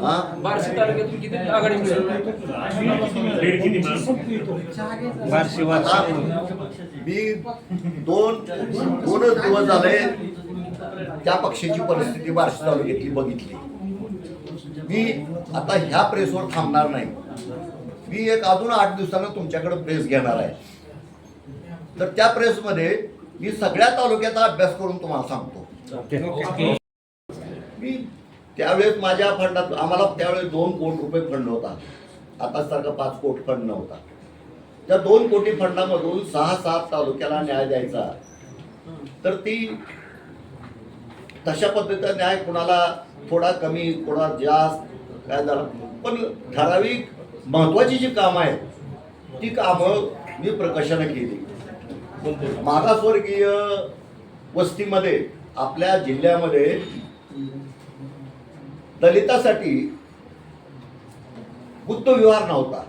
हा? बार्शी तालुक्यातून किती आघाडी मी दोन दोनच दिवस झाले त्या पक्षाची परिस्थिती बार्शी तालुक्यातली बघितली. मी आता ह्या प्रेसवर थांबणार नाही. मी एक अजून आठ दिवसानं तुमच्याकडे प्रेस घेणार आहे. तर त्या प्रेसमध्ये मी सगळ्या तालुक्याचा अभ्यास करून तुम्हाला सांगतो. मी त्यावेळेस माझ्या फंडात आम्हाला त्यावेळेस दोन कोटी रुपये फंड होता. आता सारखा पाच कोटी फंड नव्हता. त्या दोन कोटी फंडामधून सहा सात तालुक्याला न्याय द्यायचा. तर ती तशा पद्धतीचा न्याय कुणाला थोडा कमी थोडा जास्त काय झालं? पण ठराविक महत्वाची जी कामं आहेत ती कामं मी प्रकर्षानं केली. मागासवर्गीय वस्तीमध्ये आपल्या जिल्ह्यामध्ये दलितासाठी बुद्ध विहार नव्हता.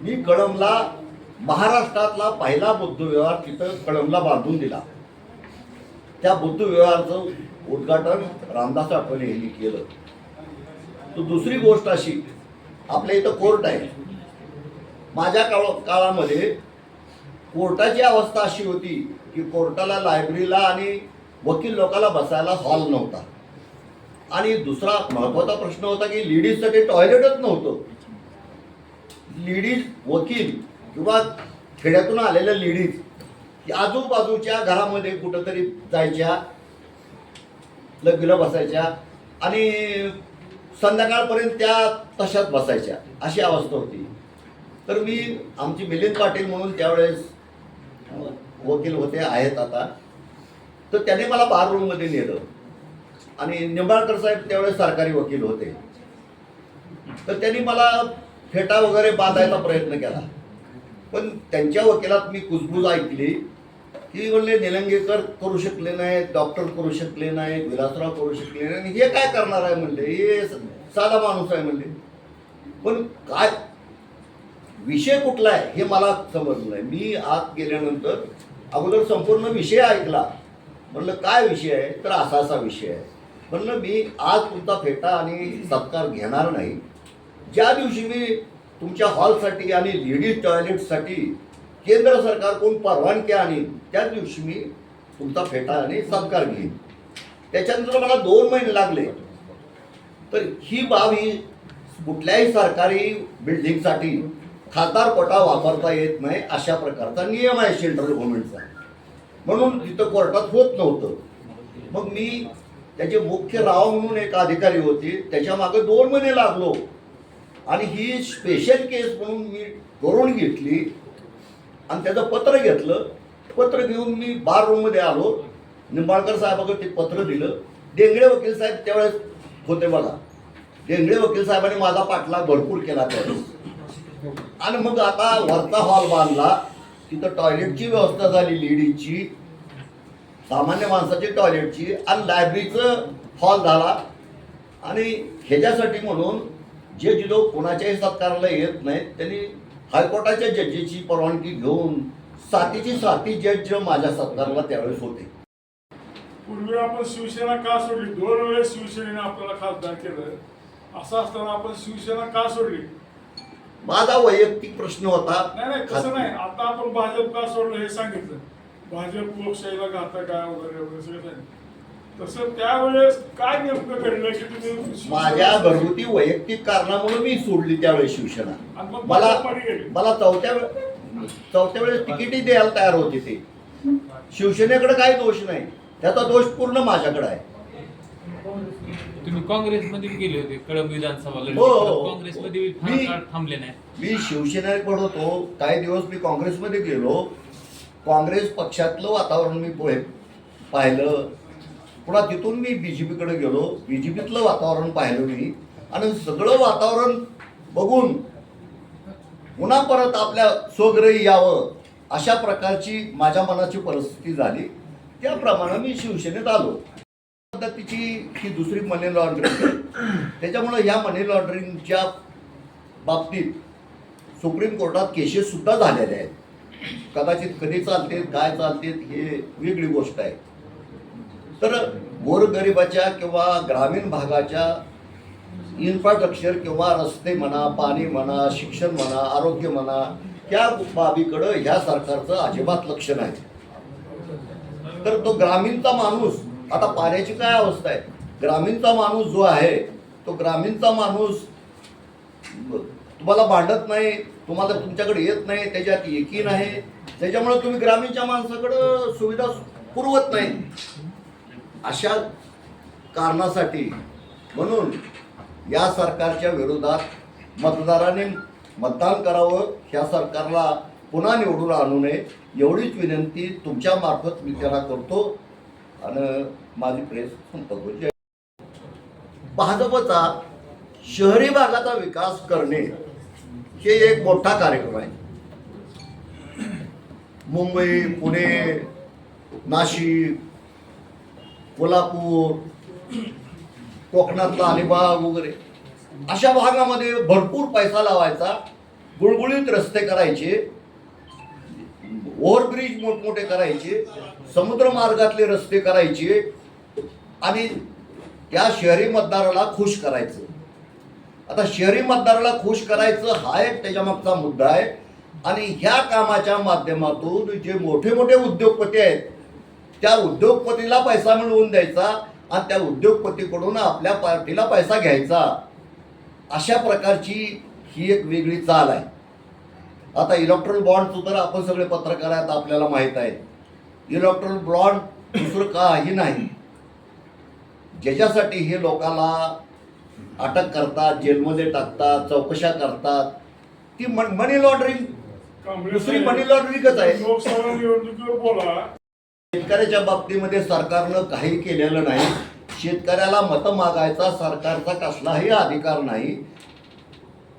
मी कळमला महाराष्ट्रातला पहिला बुद्ध विहार तिथं कळमला बांधून दिला. त्या बुद्ध विहाराचं उद्घाटन रामदास आठवले यांनी केलं. तर दुसरी गोष्ट अशी आपल्या इथं कोर्ट आहे. माझ्या काळ काळामध्ये कोर्टाची अवस्था अशी होती की कोर्टाला लायब्ररीला आणि वकील लोकाला बसायला हॉल नव्हता. आणि दुसरा महत्त्वाचा प्रश्न होता की लेडीजचं काही टॉयलेटच नव्हतं. लेडीज वकील किंवा खेड्यातून आलेल्या लेडीज की आजूबाजूच्या घरामध्ये कुठंतरी जायच्या लग्न बसायच्या आणि संध्याकाळपर्यंत त्या तशात बसायच्या. अशी अवस्था होती. तर मी आमची मिलिंद पाटील म्हणून त्यावेळेस वकील होते आहेत आता. तर त्याने मला बार रूममध्ये नेलं. आणि निंबाळकर साहेब त्यावेळेस सरकारी वकील होते. तर त्यांनी मला फेटा वगैरे बांधायचा प्रयत्न केला. पण त्यांच्या वकिलात मी कुजबूज ऐकली की म्हणले निलंगेकर करू शकले नाही डॉक्टर करू शकले नाही विलासराव करू शकले नाही हे काय करणार आहे म्हणले हे साधा माणूस आहे म्हणले. पण काय? विषय कुठला आहे हे मला समजलं नाही. मी आत गेल्यानंतर अगोदर संपूर्ण विषय ऐकला. म्हणलं काय विषय आहे? तर असा असा विषय आहे. म्हणलं मी आज तुमचा फेटा आणि सत्कार घेणार नाही. ज्या दिवशी मी तुमच्या हॉलसाठी आणि लेडीज टॉयलेटसाठी केंद्र सरकारकडून परवानगी आणीन त्याच दिवशी मी तुमचा फेटा आणि सत्कार घेईन. त्याच्यानंतर मला दोन महिने लागले. तर ही बाब ही कुठल्याही सरकारी बिल्डिंगसाठी खातार पटा वापरता येत नाही अशा प्रकारचा नियम आहे सेंट्रल गव्हर्नमेंटचा. म्हणून तिथं कोर्टात होत नव्हतं. मग मी त्याचे मुख्य राव म्हणून एक अधिकारी होते. त्याच्यामागे दोन महिने लागलो. आणि ही स्पेशल केस म्हणून मी करून घेतली. आणि त्याचं पत्र घेतलं. पत्र घेऊन मी बार रूममध्ये आलो. निंबाळकर साहेबाकडे ते पत्र दिलं. डेंगळे वकील साहेब त्यावेळेस होते बघा. डेंगळे वकील साहेबांनी माझा पाठलाग भरपूर केला त्यावेळेस. आणि मग आता वरचा हॉल बांधला. तिथं टॉयलेटची व्यवस्था झाली लेडीजची सामान्य माणसाची टॉयलेटची आणि लायब्ररीचं हॉल झाला. आणि ह्याच्यासाठी म्हणून जे जे लोक कोणाच्याही सत्काराला येत नाहीत त्यांनी हायकोर्टाच्या जजेची परवानगी घेऊन सातीची साती जज माझ्या सत्काराला त्यावेळेस होते. पूर्वी आपण शिवसेना का सोडली? दोन वेळेस शिवसेनेने आपल्याला खासदार केलं. असं असताना आपण शिवसेना का सोडली? माझा वैयक्तिक प्रश्न होता. नाही नाही तसं नाही. आता आपण भाजप का सोडलं हे सांगितलं. भाजप लोकशाहीला घातक आहे वगैरे वगैरे सगळं सांगितलं तसं त्यावेळेस काय नेमकं घडलं की तुम्ही माझ्या? घरगुती वैयक्तिक कारणामुळे मी सोडली त्यावेळेस शिवसेना आणि मग मला भाजपमध्ये गेले. मला चौथ्या वे- चौथ्या वेळेस तिकीटही द्यायला तयार होते ते शिवसेनेकडे काही दोष नाही त्याचा दोष पूर्ण माझ्याकडे आहे तुम्ही काँग्रेसमध्ये गेले होते कळंब विधानसभा लढली. हो, हो. काँग्रेसमध्ये बी फार मी- काळ थांबले नाही मी शिवसेनेकडे होतो काही दिवस मी काँग्रेसमध्ये गेलो काँग्रेस पक्षातलं वातावरण मी पोहे पाहिलं. पुन्हा तिथून मी बी जे पीकडे गेलो. बी जे पीतलं वातावरण पाहिलं मी. आणि सगळं वातावरण बघून पुन्हा परत आपल्या स्वग्रही यावं अशा प्रकारची माझ्या मनाची परिस्थिती झाली. त्याप्रमाणे मी शिवसेनेत आलो. पद्धतीची ही दुसरी मनी लॉन्ड्रिंग त्याच्यामुळं ह्या मनी लॉन्ड्रिंगच्या बाबतीत सुप्रीम कोर्टात केसेससुद्धा झालेल्या झालेले आहेत. कदाचित कधी चालते काय चालतील हे वेगळी गोष्ट आहे. तर गोरगरिबाच्या किंवा ग्रामीण भागाच्या इन्फ्रास्ट्रक्चर किंवा रस्ते म्हणा पाणी म्हणा शिक्षण म्हणा आरोग्य म्हणा त्या बाबीकडं ह्या सरकारचं अजिबात लक्ष नाही. तर तो ग्रामीणचा माणूस आता पाण्याची काय अवस्था आहे? ग्रामीणचा माणूस जो आहे तो ग्रामीणचा माणूस तुम्हाला भांडत नाही तुम्हाला तुमच्याकडे येत नाही त्याच्यात एकी आहे. त्याच्यामुळे तुम्ही ग्रामीणच्या माणसाकडं सुविधा पुरवत नाही. अशा कारणासाठी म्हणून या सरकारच्या विरोधात मतदाराने मतदान करावं ह्या सरकारला पुन्हा निवडून आणू नये. एवढीच विनंती तुमच्या मार्फत मी त्याला करतो. आणि माझी प्रेस संपतो. जय भाजपचा शहरी भागाचा विकास करणे हे एक मोठा कार्यक्रम आहे. मुंबई पुणे नाशिक कोल्हापूर कोकणातला अलिबाग वगैरे अशा भागामध्ये भरपूर पैसा लावायचा गुळगुळीत रस्ते करायचे ओव्हरब्रिज मोठमोठे करायचे समुद्र मार्गातले रस्ते करायचे आणि त्या शहरी मतदाराला खुश करायचं. आता शहरी मतदाराला खुश करायचं हा एक त्याच्यामागचा मुद्दा आहे. आणि ह्या कामाच्या माध्यमातून जे मोठे मोठे उद्योगपती आहेत त्या उद्योगपतीला पैसा मिळवून द्यायचा आणि त्या उद्योगपतीकडून आपल्या पार्टीला पैसा घ्यायचा. अशा प्रकारची ही एक वेगळी चाल आहे. आता इलेक्ट्रॉल बॉन्डचं तर आपण सगळे पत्रकार आहेत आपल्याला माहीत आहे. इलेक्ट्रॉल बॉन्ड दुसरं काही नाही. ज्याच्यासाठी हे लोकाला अटक करतात जेलमध्ये टाकतात चौकशा करतात. ती मन मनी लॉन्ड्रिंग दुसरी मनी लॉन्ड्रिंगच आहे. शेतकऱ्याच्या बाबतीमध्ये सरकारनं काही केलेलं नाही. शेतकऱ्याला मतं मागायचा सरकारचा कसलाही अधिकार नाही.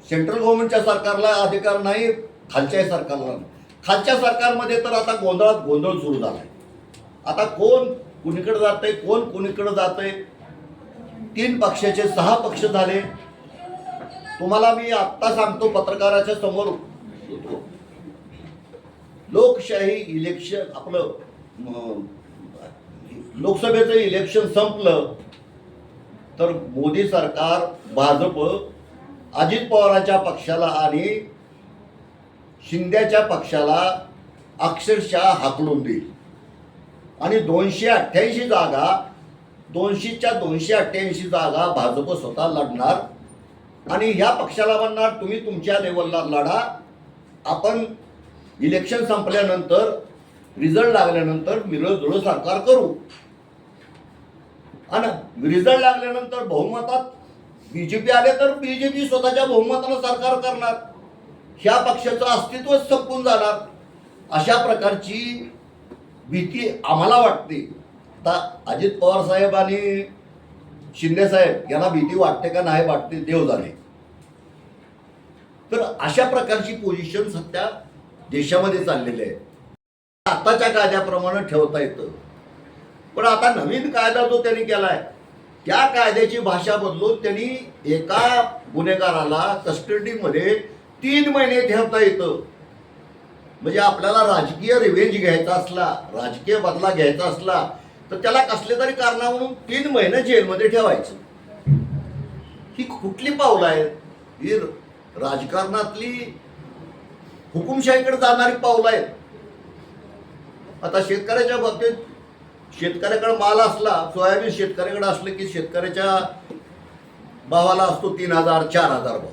सेंट्रल गव्हर्नमेंटच्या सरकारला अधिकार नाही खालच्या सरकारला नाही. खालच्या सरकारमध्ये तर आता गोंधळात गोंधळ सुरू झालाय. आता कोण कुणीकडे जातंय कोण कुणीकडे जातंय तीन पक्षाचे सहा पक्ष झाले. तुम्हाला मी आत्ता सांगतो पत्रकाराच्या समोर. लोकशाही इलेक्शन आपलं लोकसभेचं इलेक्शन संपलं तर मोदी सरकार भाजप अजित पवारांच्या पक्षाला आणि शिंद्याच्या पक्षाला अक्षरशः हाकलून देईल. आणि दोनशे अठ्ठ्याऐंशी जागा दोनशेच्या दोनशे अठ्ठ्याऐंशी जागा भाजप स्वतः लढणार. आणि ह्या पक्षाला म्हणणार तुम्ही तुमच्या लेवलला लढा. आपण इलेक्शन संपल्यानंतर रिझल्ट लागल्यानंतर मिळजुळ सरकार करू. आणि रिझल्ट लागल्यानंतर बहुमतात बीजेपी आले तर बीजेपी स्वतःच्या बहुमतानं सरकार करणार. ह्या पक्षाचं अस्तित्वच संपून जाणार. अशा प्रकारची भीती आम्हाला वाटते. आता अजित पवार साहेब आणि शिंदे साहेब यांना भीती वाटते का नाही वाटते देव जाणे. तर अशा प्रकारची पोझिशन सध्या देशामध्ये चाललेली आहे. आताच्या कायद्याप्रमाणे ठेवता येतं. पण आता नवीन कायदा जो त्यांनी केलाय त्या कायद्याची भाषा बदलून त्यांनी एका गुन्हेगाराला कस्टडीमध्ये तीन महिने ठेवता येतं. म्हणजे आपल्याला राजकीय रिव्हेंज घ्यायचा असला राजकीय बदला घ्यायचा असला तर त्याला कसले तरी कारणावरून तीन महिने जेलमध्ये ठेवायचं. ही कुठली पावलं आहेत ही राजकारणातली हुकुमशाहीकडे जाणारी पावलं आहेत आता शेतकऱ्याच्या बाबतीत शेतकऱ्याकडे माल असला सोयाबीन शेतकऱ्याकडे असलं की शेतकऱ्याच्या भावाला असतो तीन हजार चार हजार भाव.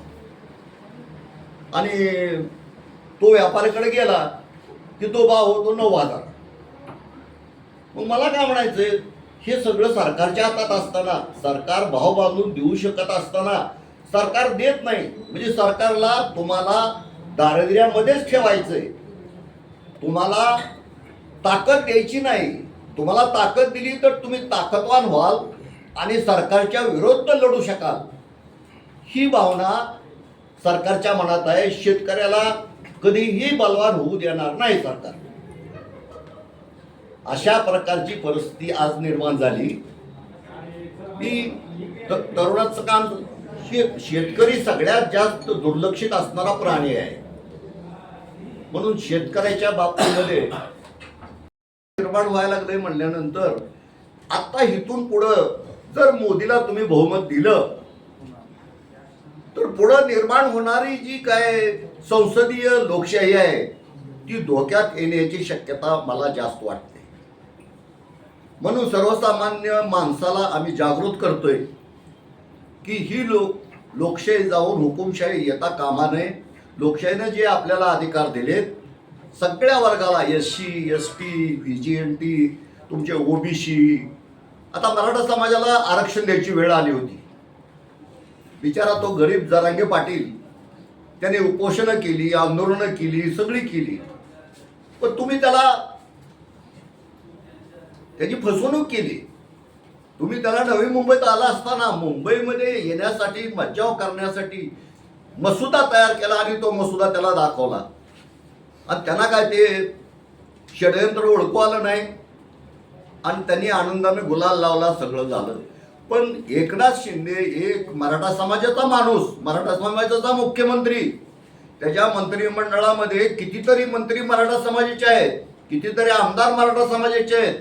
आणि तो व्यापाऱ्याकडे गेला की तो भाव होतो नऊ हजार. मग मला काय म्हणायचंय? हे सगळं सरकारच्या हातात असताना सरकार भाव बांधून देऊ शकत असताना सरकार देत नाही. म्हणजे सरकारला तुम्हाला दारिद्र्यामध्येच ठेवायचंय. तुम्हाला ताकद द्यायची नाही. तुम्हाला ताकद दिली तर तुम्ही ताकदवान व्हाल आणि सरकारच्या विरोध लढू शकाल. ही भावना सरकारच्या मनात आहे. शेतकऱ्याला कधीही बलवान होऊ देणार नाही सरकार. अशा प्रकारची परिस्थिती आज निर्माण झाली. की तरुणाचं काम शे शेतकरी सगळ्यात जास्त दुर्लक्षित असणारा प्राणी आहे. म्हणून शेतकऱ्याच्या बाबतीमध्ये निर्माण व्हायला लागले म्हणल्यानंतर आता इथून पुढं जर मोदीला तुम्ही बहुमत दिलं तर पुढं निर्माण होणारी जी काय संसदीय लोकशाही आहे ती धोक्यात येण्याची शक्यता मला जास्त वाटते. म्हणून सर्वसामान्य माणसाला आम्ही जागृत करतोय की ही लोक लोकशाही जाऊन हुकुमशाही येता कामा नये. लोकशाहीनं जे आपल्याला अधिकार दिलेत सगळ्या वर्गाला S C S T V J N T तुमचे ओबीसी आता मराठा समाजाला आरक्षण द्यायची वेळ आली होती. बिचारा तो गरीब जरांगे पाटील त्याने उपोषणं केली आंदोलनं केली सगळी केली. पण तुम्ही त्याला त्याची फसवणूक केली. तुम्ही त्याला नवी मुंबईत आला असताना मुंबईमध्ये येण्यासाठी मज्जाव करण्यासाठी मसुदा तयार केला आणि तो मसुदा त्याला दाखवला. आणि त्यांना काय ते षडयंत्र ओळखू आलं नाही. आणि त्यांनी आनंदाने गुलाल लावला सगळं झालं. पण एकनाथ शिंदे एक मराठा समाजाचा माणूस मराठा समाजाचा मुख्यमंत्री. त्याच्या मंत्रिमंडळामध्ये कितीतरी मंत्री मराठा समाजाचे आहेत कितीतरी आमदार मराठा समाजाचे आहेत.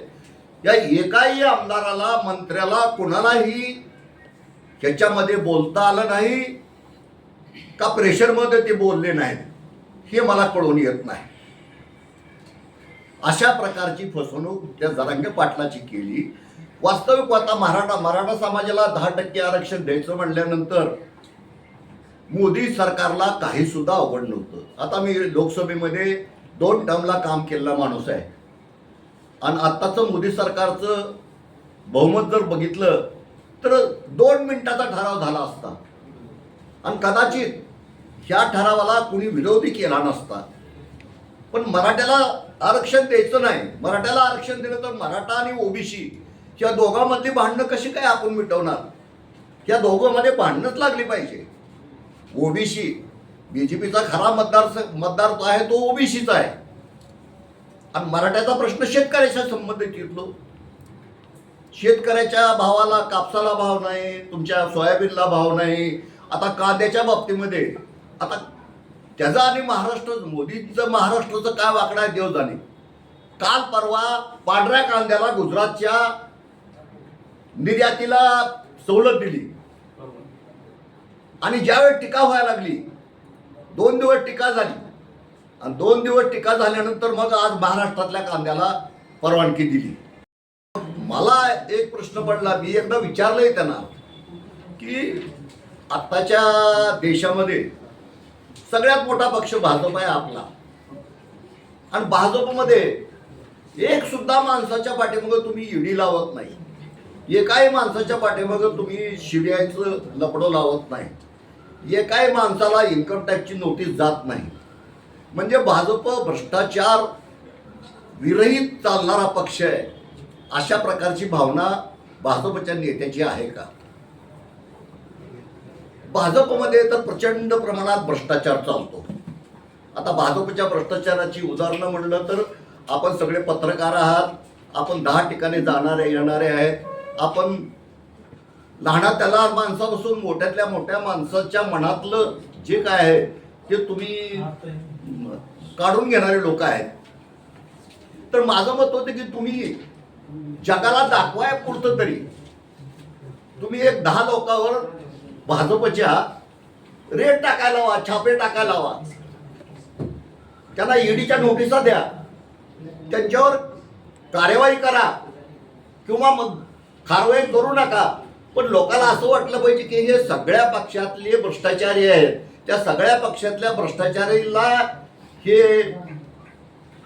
या एकाही आमदाराला मंत्र्याला कुणालाही ह्याच्यामध्ये बोलता आलं नाही का प्रेशरमध्ये ते बोलले नाहीत हे मला कळून येत नाही. अशा प्रकारची फसवणूक त्या जरांगे पाटलाची केली. वास्तविक आता मराठा मराठा समाजाला दहा टक्के आरक्षण द्यायचं म्हणल्यानंतर मोदी सरकारला काही सुद्धा अवघड नव्हतं. आता मी लोकसभेमध्ये दोन टर्मला काम केलेला माणूस आहे. आणि आत्ताचं मोदी सरकारचं बहुमत जर बघितलं तर दोन मिनिटाचा ठराव झाला असता. आणि कदाचित ह्या ठरावाला कुणी विरोधी केला नसता. पण मराठ्याला आरक्षण द्यायचं नाही. मराठ्याला आरक्षण दिलं तर मराठा आणि ओबीसी या दोघांमधली भांडणं कशी काय आपण मिटवणार? या दोघांमध्ये भांडणंच लागली पाहिजे. ओबीसी पीचा खरा मतदार मतदार जो आहे तो ओबीसीचा आहे. आणि मराठ्याचा प्रश्न शेतकऱ्याच्या संबंधित येतो. शेतकऱ्याच्या भावाला कापसाला भाव नाही तुमच्या सोयाबीनला भाव नाही. आता कांद्याच्या बाबतीमध्ये आता त्याचा आणि महाराष्ट्र मोदीचं महाराष्ट्राचं काय वाकडा आहे देव जाणे काल परवा पांढऱ्या कांद्याला गुजरातच्या निर्यातीला सवलत दिली. आणि ज्यावेळी टीका व्हायला लागली दोन दिवस टीका झाली. आणि दोन दिवस टीका झाल्यानंतर मग आज महाराष्ट्रातल्या कांद्याला परवानगी दिली. मला एक प्रश्न पडला. मी एकदा विचारलंय त्यांना की आत्ताच्या देशामध्ये सगळ्यात मोठा पक्ष भाजप आहे आपला. आणि भाजपमध्ये एक सुद्धा माणसाच्या पाठीमागं तुम्ही ईडी लावत नाही. एकाही माणसाच्या पाठीमागं तुम्ही शिबियाचं लपडं लावत नाही. एकाही माणसाला इन्कम टॅक्सची नोटीस जात नाही. म्हणजे भाजप भ्रष्टाचार विरहित चालणारा पक्ष आहे. अशा प्रकारची भावना भाजपच्या नेत्याची आहे का? भाजपमध्ये तर प्रचंड प्रमाणात भ्रष्टाचार चालतो. आता भाजपच्या भ्रष्टाचाराची उदाहरणं म्हणलं तर आपण सगळे पत्रकार आहात आपण दहा ठिकाणी जाणारे येणारे आहेत. आपण लहाना त्याला माणसापासून मोठ्यातल्या मोठ्या माणसाच्या मनातलं जे काय आहे ते तुम्ही काढून घेणारे लोक आहेत. तर माझं मत होतं की तुम्ही जगाला दाखवाय पुरतं तरी तुम्ही एक दहा लोकांवर भाजपच्या रेट टाकायला हवा छापे टाकायला हवा त्यांना ईडीच्या नोटिसा द्या. त्यांच्यावर कार्यवाही करा. किंवा मग कारवाई करू नका. पण लोकांना असं वाटलं पाहिजे की हे सगळ्या पक्षातले भ्रष्टाचारी आहेत. त्या सगळ्या पक्षातल्या भ्रष्टाचारीला हे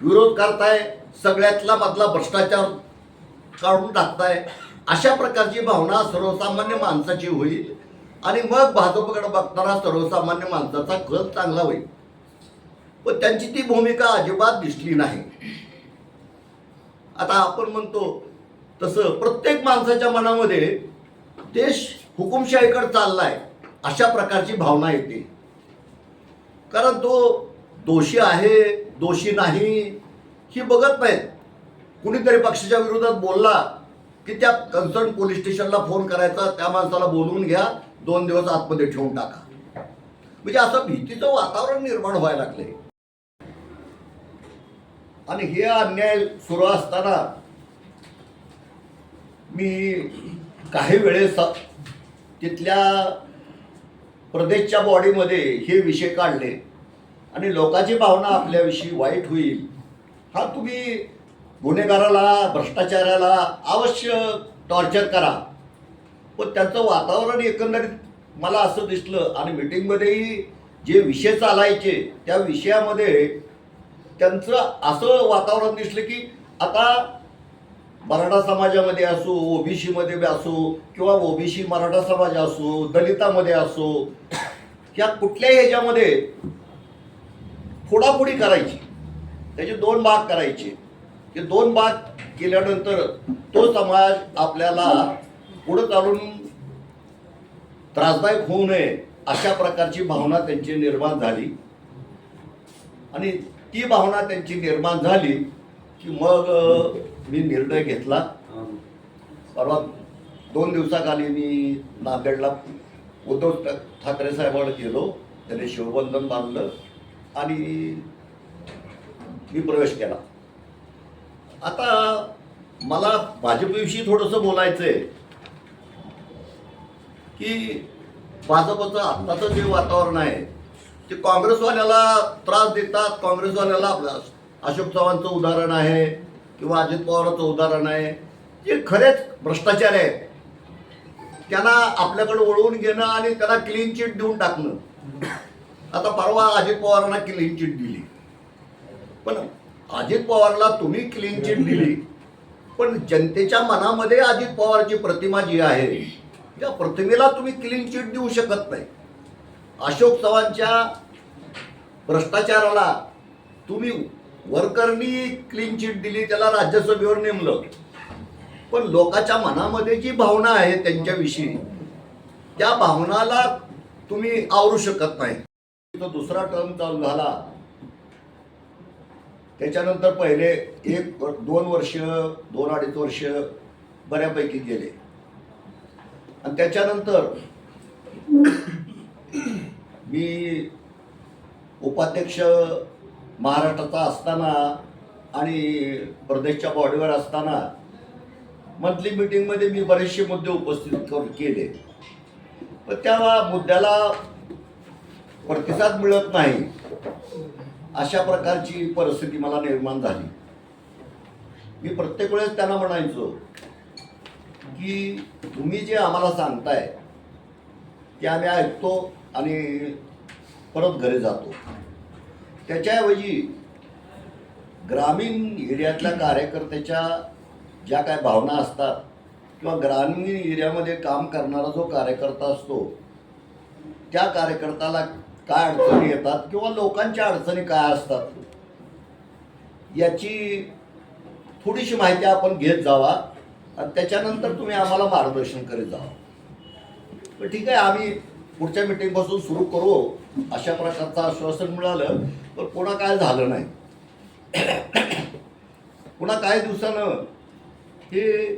विरोध करताय सगळ्यातला मधला भ्रष्टाचार काढून टाकताय अशा प्रकारची भावना सर्वसामान्य माणसाची होईल. आणि मग भाजपकडे बघताना सर्वसामान्य माणसाचा कल चांगला होईल. पण त्यांची ती भूमिका अजिबात दिसली नाही. आता आपण म्हणतो तसं प्रत्येक माणसाच्या मनामध्ये देश हुकुमशाहीकडे चाललाय अशा प्रकारची भावना येते. कारण तो दोषी आहे दोषी नाही ही बघत नाहीत. कुणीतरी पक्षाच्या विरोधात बोलला की त्या कन्सर्न पोलीस स्टेशनला फोन करायचा त्या माणसाला बोलवून घ्या दोन दिवस आतमध्ये ठेवून टाका. म्हणजे असं भीतीचं वातावरण निर्माण व्हायला लागले आणि हे अन्याय सुरू असताना मी काही वेळेस तिथल्या प्रदेशच्या बॉडीमध्ये हे विषय काढले. आणि लोकांची भावना आपल्याविषयी वाईट होईल हा तुम्ही गुन्हेगाराला भ्रष्टाचाराला अवश्य टॉर्चर करा. पण त्याचं वातावरण एकंदरीत मला असं दिसलं आणि मिटिंगमध्येही जे विषय चालायचे त्या विषयामध्ये त्यांचं असं वातावरण दिसलं की आता मराठा समाजामध्ये असो ओबीसीमध्ये बी असो किंवा ओबीसी मराठा समाज असो दलितामध्ये असो ह्या कुठल्याही ह्याच्यामध्ये फोडाफोडी करायची. त्याचे दोन भाग करायचे. ते दोन भाग केल्यानंतर तो समाज आपल्याला पुढं चालून त्रासदायक होऊ नये अशा प्रकारची भावना त्यांची निर्माण झाली. आणि ती भावना त्यांची निर्माण झाली की मग मी निर्णय घेतला. परवा दोन दिवसाखाली मी नांदेडला उद्धव ठाकरे साहेबांना गेलो. त्याने शिवबंधन बांधलं. आणि मी प्रवेश केला. आता मला भाजपविषयी थोडंसं बोलायचं आहे की भाजपचं आत्ताचं जे वातावरण आहे ते काँग्रेसवाल्याला त्रास देतात. काँग्रेसवाल्याला आपला अशोक चव्हाणचं उदाहरण आहे किंवा अजित पवारांचं उदाहरण आहे. जे खरेच भ्रष्टाचार आहे त्यांना आपल्याकडे वळवून घेणं आणि त्यांना क्लीन चिट देऊन टाकणं. आता परवा अजित पवारांना क्लीन चिट दिली. पण अजित पवारला तुम्ही क्लीन चिट दिली. पण जनतेच्या मनामध्ये अजित पवारची प्रतिमा जी आहे त्या प्रतिमेला तुम्ही क्लीन चिट देऊ शकत नाही. अशोक चव्हाणच्या भ्रष्टाचाराला तुम्ही वर्करनी क्लीन चिट दिली त्याला राज्यसभेवर नेमलं. पण लोकांच्या मनामध्ये जी भावना आहे त्यांच्याविषयी त्या भावनाला तुम्ही आवरू शकत नाही. तो दुसरा टर्म चालू झाला. त्याच्यानंतर पहिले एक दोन वर्ष दोन अडीच वर्ष बऱ्यापैकी गेले. आणि त्याच्यानंतर मी उपाध्यक्ष महाराष्ट्राचा असताना आणि प्रदेशच्या बॉडीवर असताना मंथली मीटिंगमध्ये मी बरेचसे मुद्दे उपस्थित केले. पण त्या मुद्द्याला प्रतिसाद मिळत नाही. अशा प्रकारची परिस्थिती मला निर्माण झाली. मी प्रत्येक वेळेस त्यांना म्हणायचो की तुम्ही जे आम्हाला सांगताय ते आम्ही ऐकतो आणि परत घरी जातो. त्याच्याऐवजी ग्रामीण एरियातल्या कार्यकर्त्याच्या ज्या काय भावना असतात किंवा ग्रामीण एरियामध्ये काम करणारा जो कार्यकर्ता असतो त्या कार्यकर्त्याला काय अडचणी येतात किंवा लोकांच्या अडचणी काय असतात याची थोडीशी माहिती आपण घेत जावा आणि त्याच्यानंतर तुम्ही आम्हाला मार्गदर्शन करीत जावा. पण ठीक आहे आम्ही पुढच्या मिटिंगपासून सुरू करू. अशा प्रकारचं आश्वासन मिळालं पण पुन्हा काय झालं नाही. पुन्हा काही दिवसानं हे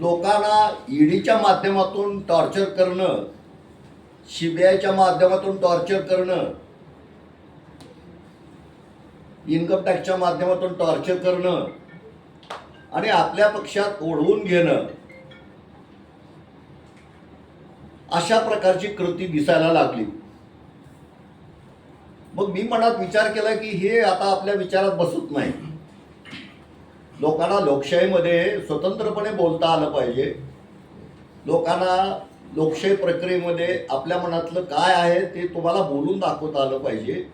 लोकांना ईडीच्या माध्यमातून टॉर्चर करणं सीबीआयच्या माध्यमातून टॉर्चर करणं इन्कम टॅक्सच्या माध्यमातून टॉर्चर करणं आणि आपल्या पक्षात ओढवून घेणं अशा प्रकारची कृती दिसायला लागली. मग मी मनात विचार केला की हे आता आपल्या विचारात बसत नाही. लोकांना लोकशाहीमध्ये स्वतंत्रपणे बोलता आलं पाहिजे. लोकांना लोकशाही प्रक्रियेमध्ये आपल्या मनातलं काय आहे ते तुम्हाला बोलून दाखवता आलं पाहिजे.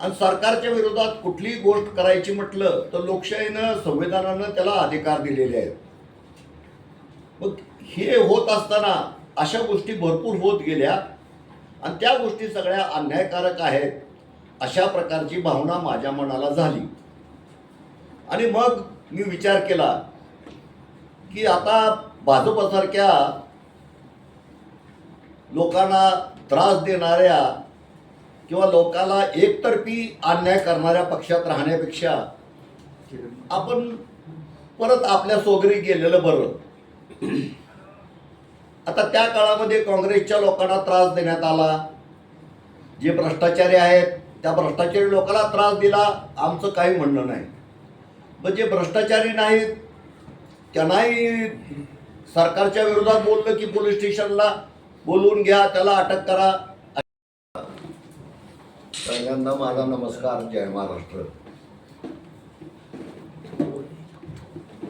आणि सरकारच्या विरोधात कुठलीही गोष्ट करायची म्हटलं तर लोकशाहीनं संविधानानं त्याला अधिकार दिलेले आहेत. मग हे होत असताना अशा गोष्टी भरपूर होत गेल्या. आणि त्या गोष्टी सगळ्या अन्यायकारक आहेत अशा प्रकारची भावना माझ्या मनाला झाली. आणि मग मी विचार केला की आता भाजपसारख्या लोकांना त्रास देणाऱ्या किंवा लोकाला एकतर्फी अन्याय करणाऱ्या पक्षात राहण्यापेक्षा आपण परत आपल्या सोगरी गेलेलं बरं. आता त्या काळामध्ये काँग्रेसच्या लोकांना त्रास देण्यात आला. जे भ्रष्टाचारी आहेत त्या भ्रष्टाचारी लोकांना त्रास दिला आमचं काही म्हणणं नाही. पण जे भ्रष्टाचारी नाहीत त्यांनाही सरकारच्या विरोधात बोललं की पोलीस स्टेशनला बोलवून घ्या त्याला अटक करा. पहिल्यांदा माझा नमस्कार जय महाराष्ट्र.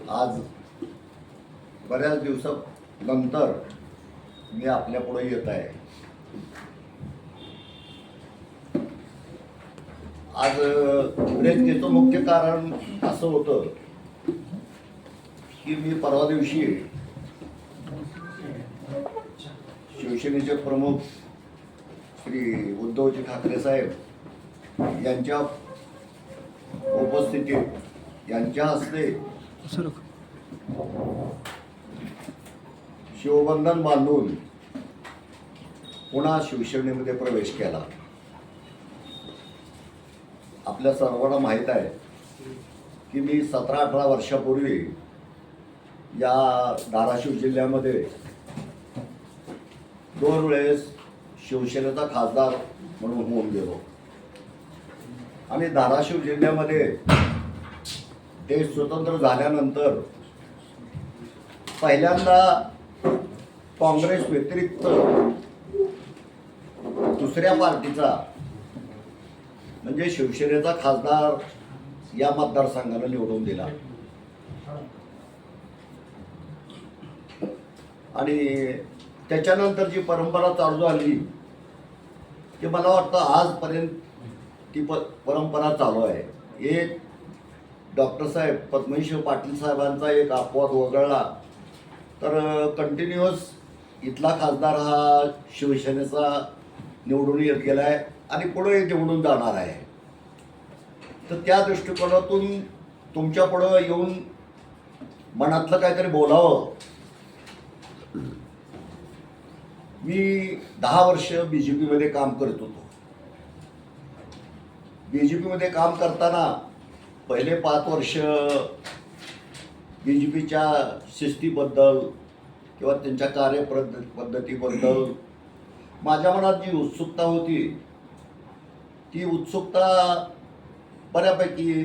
आज बऱ्याच दिवसानंतर मी आपल्या पुढे येत आहे. आज प्रेस मुख्य कारण असं होतं की मी परवा दिवशी शिवसेनेचे प्रमुख श्री उद्धवजी ठाकरे साहेब यांच्या उपस्थितीत यांच्या हस्ते शिवबंधन बांधून पुन्हा शिवसेनेमध्ये प्रवेश केला. आपल्या सर्वांना माहीत आहे की मी सतरा अठरा वर्षापूर्वी या धाराशिव जिल्ह्यामध्ये दोन वेळेस शिवसेनेचा खासदार म्हणून होऊन गेलो. आणि धाराशिव जिल्ह्यामध्ये देश स्वतंत्र झाल्यानंतर पहिल्यांदा काँग्रेस व्यतिरिक्त दुसऱ्या पार्टीचा म्हणजे शिवसेनेचा खासदार या मतदारसंघानं निवडून दिला. आणि त्याच्यानंतर जी परंपरा चालू झाली ती मला वाटतं आजपर्यंत ती प परंपरा चालू आहे. एक डॉक्टर साहेब पद्मेश्वर पाटील साहेबांचा एक अपवाद वगळला तर कंटिन्युअस इथला खासदार हा शिवसेनेचा निवडून येत गेला आहे आणि पुढे निवडून जाणार आहे. तर त्या दृष्टिकोनातून तुमच्या पुढं येऊन मनातलं काहीतरी बोलावं. मी दहा वर्ष बी जे पीमध्ये काम करत होतो. बी जे पीमध्ये काम करताना पहिले पाच वर्ष बी जे पीच्या शिस्तीबद्दल किंवा त्यांच्या कार्यपद्ध पद्धतीबद्दल माझ्या मनात जी उत्सुकता होती ती उत्सुकता बऱ्यापैकी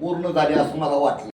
पूर्ण झाली असं मला वाटलं.